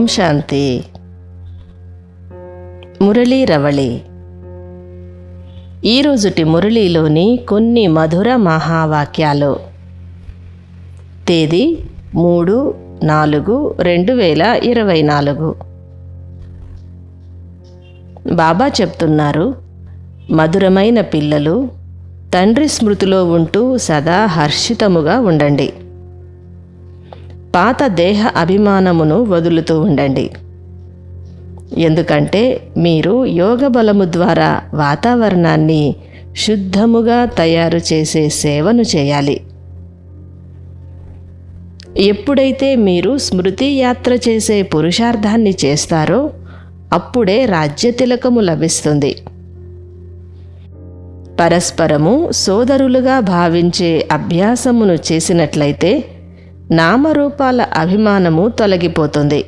ఓం శాంతి. మురళీ రవళి. ఈరోజుటి మురళీలోని కొన్ని మధుర మహావాక్యాలు. తేదీ మూడు నాలుగు రెండు వేల ఇరవై నాలుగు. బాబా చెప్తున్నారు మధురమైన పిల్లలు తండ్రి స్మృతిలో ఉంటూ సదా హర్షితముగా ఉండండి. పాత దేహ అభిమానమును వదులుతూ ఉండండి. ఎందుకంటే మీరు యోగ బలము ద్వారా వాతావరణాన్ని శుద్ధముగా తయారు చేసే సేవను చేయాలి. ఎప్పుడైతే మీరు స్మృతి యాత్ర చేసే పురుషార్థాన్ని చేస్తారో అప్పుడే రాజ్యతిలకము లభిస్తుంది. పరస్పరము సోదరులుగా భావించే అభ్యాసమును చేసినట్లయితే నామరూపాల అభిమానము తొలగిపోతుంది.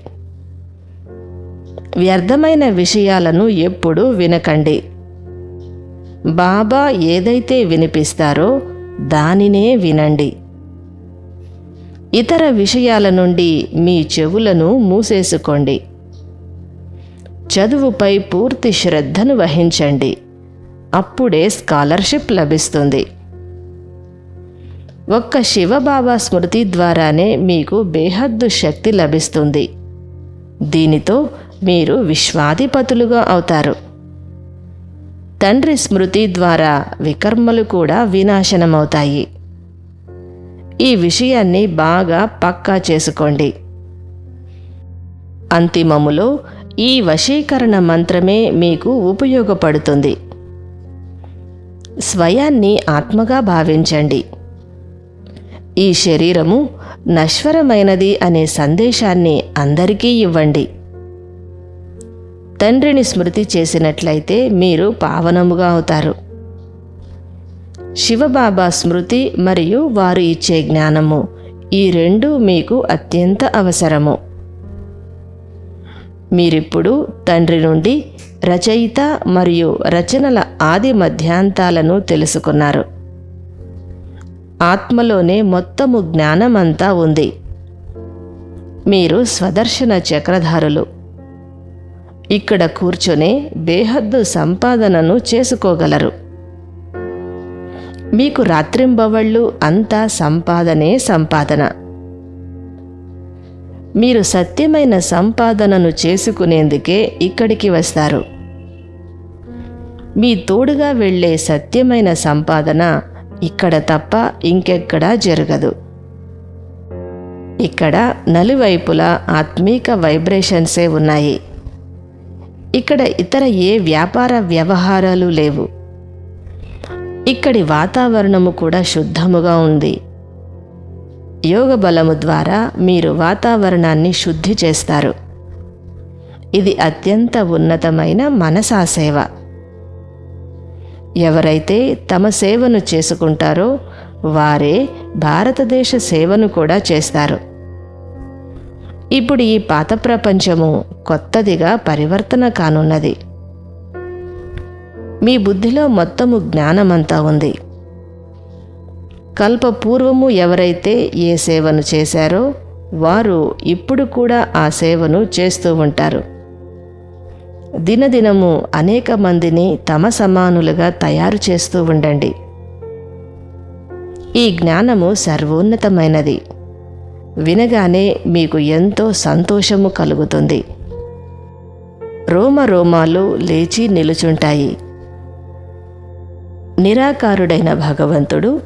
వ్యర్థమైన విషయాలను ఎప్పుడూ వినకండి. బాబా ఏదైతే వినిపిస్తారో దానినే వినండి. ఇతర విషయాల నుండి మీ చెవులను మూసేసుకోండి. చదువుపై పూర్తి శ్రద్ధను వహించండి. అప్పుడే స్కాలర్షిప్ లభిస్తుంది. ఒక్క శివబాబా స్మృతి ద్వారానే మీకు బేహద్దు శక్తి లభిస్తుంది. దీనితో మీరు విశ్వాధిపతులుగా అవుతారు. తండ్రి స్మృతి ద్వారా వికర్మలు కూడా వినాశనమవుతాయి. ఈ విషయాన్ని బాగా పక్కా చేసుకోండి. అంతిమములో ఈ వశీకరణ మంత్రమే మీకు ఉపయోగపడుతుంది. స్వయాన్ని ఆత్మగా భావించండి. ఈ శరీరము నశ్వరమైనది అనే సందేశాన్ని అందరికీ ఇవ్వండి. తండ్రిని స్మృతి చేసినట్లయితే మీరు పావనముగా అవుతారు. శివబాబా స్మృతి మరియు వారు ఇచ్చే జ్ఞానము ఈ రెండు మీకు అత్యంత అవసరము. మీరిప్పుడు తండ్రి నుండి రచయిత మరియు రచనల ఆది మధ్యాంతాలను తెలుసుకున్నారు. ఆత్మలోనే మొత్తము జ్ఞానమంతా ఉంది. మీరు స్వదర్శన చక్రధారులు. ఇక్కడ కూర్చొని బేహద్దు సంపాదనను చేసుకోగలరు. మీకు రాత్రింబవళ్ళు అంతా సంపాదనే సంపాదన. మీరు సత్యమైన సంపాదనను చేసుకునేందుకే ఇక్కడికి వస్తారు. మీ తోడుగా వెళ్ళే సత్యమైన సంపాదన ఇక్కడ తప్ప ఇంకెక్కడా జరగదు. ఇక్కడ నలువైపులా ఆత్మీక వైబ్రేషన్సే ఉన్నాయి. ఇక్కడ ఇతర ఏ వ్యాపార వ్యవహారాలు లేవు. ఇక్కడి వాతావరణము కూడా శుద్ధముగా ఉంది. యోగ బలము ద్వారా మీరు వాతావరణాన్ని శుద్ధి చేస్తారు. ఇది అత్యంత ఉన్నతమైన మనసా సేవ ఎవరైతే తమ సేవను చేసుకుంటారో వారే భారతదేశ సేవను కూడా చేస్తారు. ఇప్పుడు ఈ పాత ప్రపంచము కొత్తదిగా పరివర్తన కానున్నది. మీ బుద్ధిలో మొత్తము జ్ఞానమంతా ఉంది. కల్పపూర్వము ఎవరైతే ఏ సేవను చేశారో వారు ఇప్పుడు కూడా ఆ సేవను చేస్తూ ఉంటారు. దినదినము అనేక మందిని తమ సమానులుగా తయారు చేస్తూ ఉండండి. ఈ జ్ఞానము సర్వోన్నతమైనది. వినగానే మీకు ఎంతో సంతోషము కలుగుతుంది. రోమ రోమాలు లేచి నిలుచుంటాయి. నిరాకారుడైన భగవంతుడు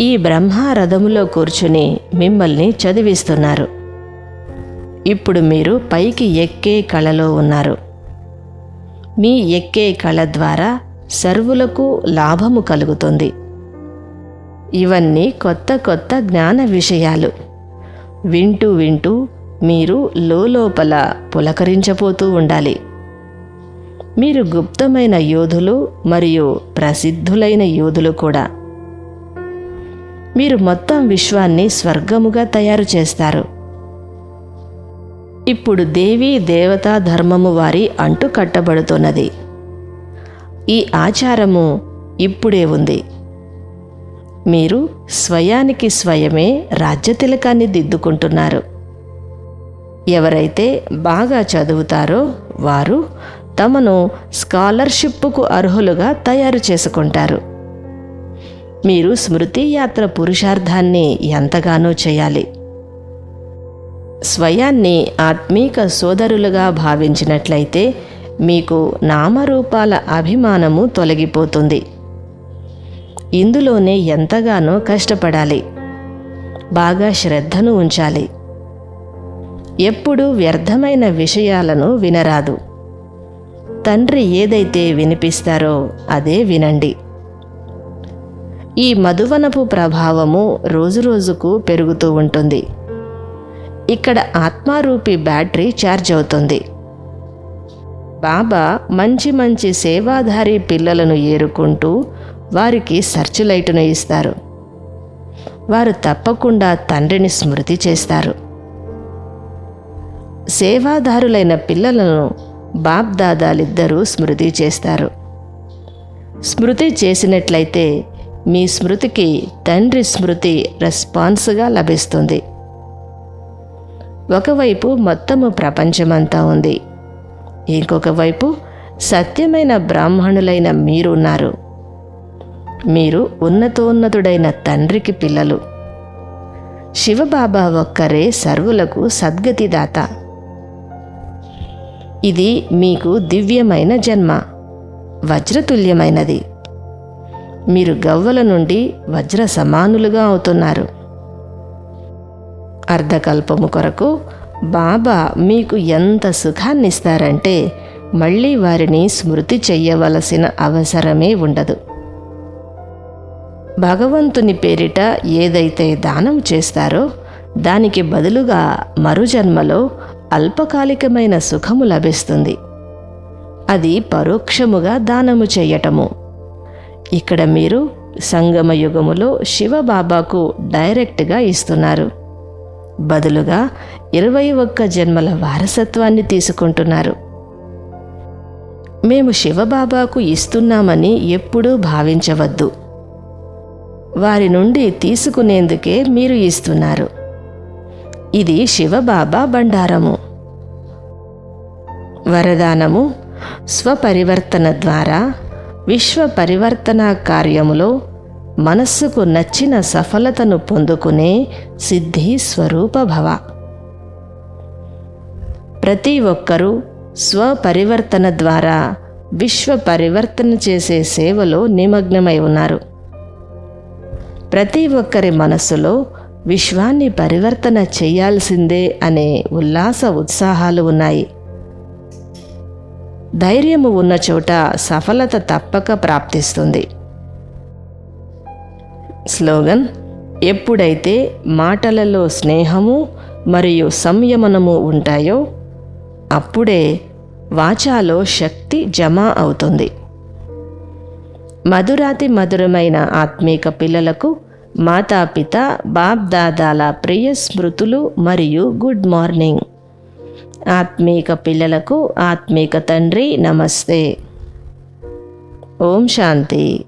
ఈ బ్రహ్మారథములో కూర్చుని మిమ్మల్ని చదివిస్తున్నారు. ఇప్పుడు మీరు పైకి ఎక్కే కళలో ఉన్నారు. మీ ఎక్కే కళ ద్వారా సర్వులకు లాభము కలుగుతుంది. ఇవన్నీ కొత్త కొత్త జ్ఞాన విషయాలు. వింటూ వింటూ మీరు లోపల పులకరించపోతూ ఉండాలి. మీరు గుప్తమైన యోధులు మరియు ప్రసిద్ధులైన యోధులు కూడా. మీరు మొత్తం విశ్వాన్ని స్వర్గముగా తయారు చేస్తారు. ఇప్పుడు దేవీ దేవతా ధర్మము వారి అంటు కట్టబడుతున్నది. ఈ ఆచారము ఇప్పుడే ఉంది. మీరు స్వయానికి స్వయమే రాజ్యతిలకాన్ని దిద్దుకుంటున్నారు. ఎవరైతే బాగా చదువుతారో వారు తమను స్కాలర్షిప్కు అర్హులుగా తయారు చేసుకుంటారు. మీరు స్మృతి యాత్ర పురుషార్థాన్ని ఎంతగానో చేయాలి. స్వయాన్ని ఆత్మీక సోదరులుగా భావించినట్లయితే మీకు నామరూపాల అభిమానము తొలగిపోతుంది. ఇందులోనే ఎంతగానో కష్టపడాలి. బాగా శ్రద్ధను ఉంచాలి. ఎప్పుడూ వ్యర్థమైన విషయాలను వినరాదు. తండ్రి ఏదైతే వినిపిస్తారో అదే వినండి. ఈ మధువనపు ప్రభావము రోజురోజుకు పెరుగుతూ ఉంటుంది. ఇక్కడ ఆత్మారూపి బ్యాటరీ ఛార్జ్ అవుతుంది. బాబా మంచి మంచి సేవాధారి పిల్లలను ఏరుకుంటూ వారికి సర్చ్ లైటును ఇస్తారు. వారు తప్పకుండా తండ్రిని స్మృతి చేస్తారు. సేవాదారులైన పిల్లలను బాప్ దాదాలిద్దరూ స్మృతి చేస్తారు. స్మృతి చేసినట్లయితే మీ స్మృతికి తండ్రి స్మృతి రెస్పాన్స్గా లభిస్తుంది. ఒకవైపు మొత్తము ప్రపంచమంతా ఉంది. ఇంకొక వైపు సత్యమైన బ్రాహ్మణులైన మీరున్నారు మీరు ఉన్నతోన్నతుడైన తండ్రికి పిల్లలు. శివబాబా ఒక్కరే సర్వులకు సద్గతిదాత ఇది మీకు దివ్యమైన జన్మ వజ్రతుల్యమైనది. మీరు గవ్వల నుండి వజ్ర సమానులుగా అవుతున్నారు. అర్ధకల్పము కొరకు బాబా మీకు ఎంత సుఖాన్నిస్తారంటే మళ్ళీ వారిని స్మృతి చెయ్యవలసిన అవసరమే ఉండదు. భగవంతుని పేరిట ఏదైతే దానం చేస్తారో దానికి బదులుగా మరుజన్మలో అల్పకాలికమైన సుఖము లభిస్తుంది. అది పరోక్షముగా దానము చేయటము. ఇక్కడ మీరు సంగమ యుగములో శివబాబాకు డైరెక్ట్గా ఇస్తున్నారు. బదులుగా ఇరవై ఒక్క జన్మల వారసత్వాన్ని తీసుకుంటున్నారు. మేము శివబాబాకు ఇస్తున్నామని ఎప్పుడూ భావించవద్దు. వారి నుండి తీసుకునేందుకే మీరు ఇస్తున్నారు. ఇది శివబాబా బండారము. వరదానము స్వపరివర్తన ద్వారా విశ్వ పరివర్తన కార్యములో మనస్సుకు నచ్చిన సఫలతను పొందుకునే సిద్ధి స్వరూప భవ. ప్రతి ఒక్కరూ స్వపరివర్తన ద్వారా విశ్వ పరివర్తన చేసే సేవలో నిమగ్నమై ఉన్నారు. ప్రతి ఒక్కరి మనస్సులో విశ్వాన్ని పరివర్తన చేయాల్సిందే అనే ఉల్లాస ఉత్సాహాలు ఉన్నాయి. ధైర్యము ఉన్న చోట సఫలత తప్పక ప్రాప్తిస్తుంది. స్లోగన్ ఎప్పుడైతే మాటలలో స్నేహము మరియు సంయమనము ఉంటాయో అప్పుడే వాచాలో శక్తి జమ అవుతుంది. మధురాతి మధురమైన ఆత్మీక పిల్లలకు మాతాపిత బాప్ దాదాల ప్రియ స్మృతులు మరియు గుడ్ మార్నింగ్. ఆత్మీక పిల్లలకు ఆత్మీక తండ్రి నమస్తే. ఓం శాంతి.